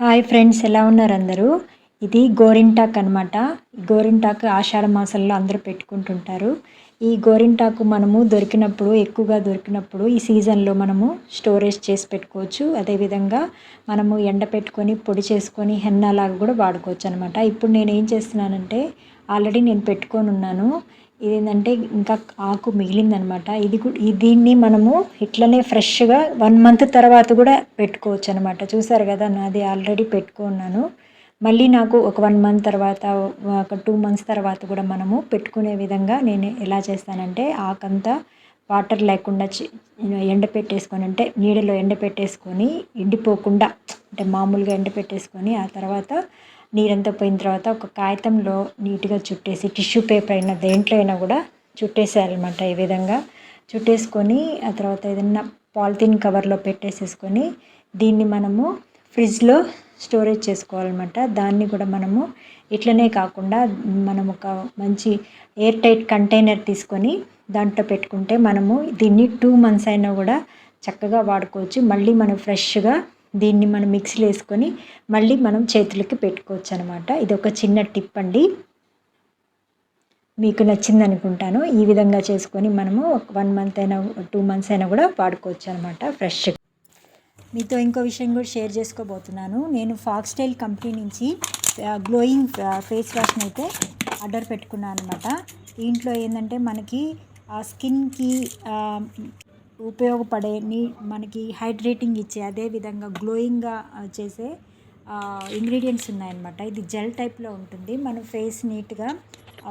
Hi friends ఎలా ఉన్నారు అందరూ? ఇది గోరింటాక్ అనమాట గోరింటాకు ఆషాఢ మాసంలో అందరూ పెట్టుకుంటుంటారు. ఈ గోరింటాకు మనము దొరికినప్పుడు ఎక్కువగా దొరికినప్పుడు ఈ సీజన్లో మనము స్టోరేజ్ చేసి పెట్టుకోవచ్చు. అదేవిధంగా మనము ఎండ పెట్టుకొని పొడి చేసుకొని హెన్నలాగా కూడా వాడుకోవచ్చు అనమాట ఇప్పుడు నేను ఏం చేస్తున్నానంటే ఆల్రెడీ నేను పెట్టుకొని ఉన్నాను. ఇదేంటంటే ఇంకా ఆకు మిగిలిందనమాట. ఇది కూడా దీన్ని మనము ఇట్లనే ఫ్రెష్గా వన్ మంత్ తర్వాత కూడా పెట్టుకోవచ్చు అనమాట చూసారు కదా నాది ఆల్రెడీ పెట్టుకున్నాను. మళ్ళీ నాకు ఒక వన్ మంత్ తర్వాత ఒక టూ మంత్స్ తర్వాత కూడా మనము పెట్టుకునే విధంగా నేను ఎలా చేస్తానంటే ఆకంతా వాటర్ లేకుండా ఎండ పెట్టేసుకొని అంటే నీడలో ఎండ పెట్టేసుకొని ఎండిపోకుండా అంటే మామూలుగా ఎండ పెట్టేసుకొని ఆ తర్వాత నీరంతా పోయిన తర్వాత ఒక కాగితంలో నీట్గా చుట్టేసి టిష్యూ పేపర్ అయినా దేంట్లో అయినా కూడా చుట్టేసేయాలన్నమాట ఈ విధంగా. చుట్టేసుకొని ఆ తర్వాత ఏదన్నా పాలిథిన్ కవర్లో పెట్టేసేసుకొని దీన్ని మనము ఫ్రిడ్జ్లో స్టోరేజ్ చేసుకోవాలన్నమాట. దాన్ని కూడా మనము ఇట్లనే కాకుండా మనం ఒక మంచి ఎయిర్ టైట్ కంటైనర్ తీసుకొని దాంట్లో పెట్టుకుంటే మనము దీన్ని టూ మంత్స్ అయినా కూడా చక్కగా వాడుకోవచ్చు. మళ్ళీ మనం ఫ్రెష్గా దీన్ని మనం మిక్సీలో వేసుకొని మళ్ళీ మనం చేతులకి పెట్టుకోవచ్చు అనమాట ఇది ఒక చిన్న టిప్ అండి. మీకు నచ్చింది అనుకుంటాను ఈ విధంగా చేసుకొని మనము వన్ మంత్ అయినా టూ మంత్స్ అయినా కూడా వాడుకోవచ్చు అనమాట ఫ్రెష్గా. మీతో ఇంకో విషయం కూడా షేర్ చేసుకోబోతున్నాను. నేను ఫాక్స్ స్టైల్ కంపెనీ నుంచి గ్లోయింగ్ ఫేస్ వాష్ని అయితే ఆర్డర్ పెట్టుకున్నాను అనమాట దీంట్లో ఏంటంటే మనకి ఆ స్కిన్కి ఉపయోగపడే నీ మనకి హైడ్రేటింగ్ ఇచ్చే అదేవిధంగా గ్లోయింగ్గా చేసే ఇంగ్రీడియంట్స్ ఉన్నాయన్నమాట. ఇది జెల్ టైప్లో ఉంటుంది. మన ఫేస్ నీట్గా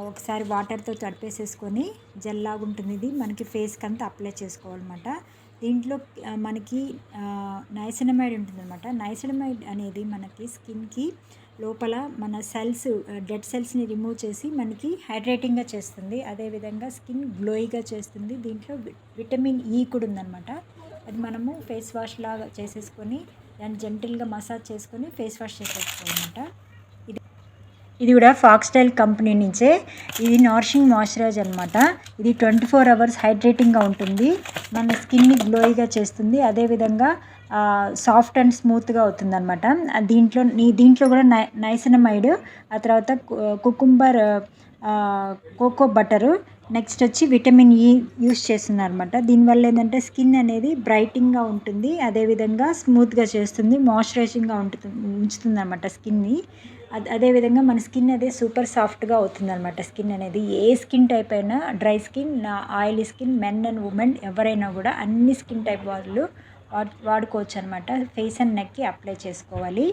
ఒకసారి వాటర్తో తడిపేసేసుకొని జెల్ లాగా ఉంటుంది. ఇది మనకి ఫేస్కి అంతా అప్లై చేసుకోవాలన్నమాట. దీంట్లో మనకి నైసినమైడ్ ఉంటుందన్నమాట. నైసినమైడ్ అనేది మనకి స్కిన్కి లోపల మన సెల్స్ డెడ్ సెల్స్ని రిమూవ్ చేసి మనకి హైడ్రేటింగ్గా చేస్తుంది. అదేవిధంగా స్కిన్ గ్లోయిగా చేస్తుంది. దీంట్లో విటమిన్ ఈ e కూడా ఉందన్నమాట. అది మనము ఫేస్ వాష్ లాగా చేసేసుకొని దాన్ని జెంటిల్గా మసాజ్ చేసుకొని ఫేస్ వాష్ చేసేసుకోవాలన్నమాట. ఇది కూడా ఫాక్స్టైల్ కంపెనీ నుంచే. ఇది నారిషింగ్ మాయిశ్చరైజ్ అనమాట ఇది ట్వంటీ ఫోర్ అవర్స్ హైడ్రేటింగ్గా ఉంటుంది. మన స్కిన్ని గ్లోయిగా చేస్తుంది. అదేవిధంగా సాఫ్ట్ అండ్ స్మూత్గా అవుతుంది అనమాట దీంట్లో నీ దీంట్లో కూడా నై నైసినమైడ్ ఆ తర్వాత కుకుంబర్ కోకో బటరు నెక్స్ట్ వచ్చి విటమిన్ ఈ e యూస్ చేస్తున్నారు అనమాట దీనివల్ల ఏంటంటే స్కిన్ అనేది బ్రైటింగ్గా ఉంటుంది. అదేవిధంగా స్మూత్గా చేస్తుంది మాయిశ్చరైజింగ్గా ఉంటుంది ఉంచుతుంది అనమాట స్కిన్ని అదేవిధంగా మన స్కిన్ అదే సూపర్ సాఫ్ట్గా అవుతుంది అనమాట స్కిన్ అనేది ఏ స్కిన్ టైప్ అయినా డ్రై స్కిన్ నా oily skin men and women ఎవరైనా కూడా అన్ని స్కిన్ టైప్ వాళ్ళు వాడుకోవచ్చు అనమాట ఫేస్ అండ్ నెక్కి అప్లై చేసుకోవాలి.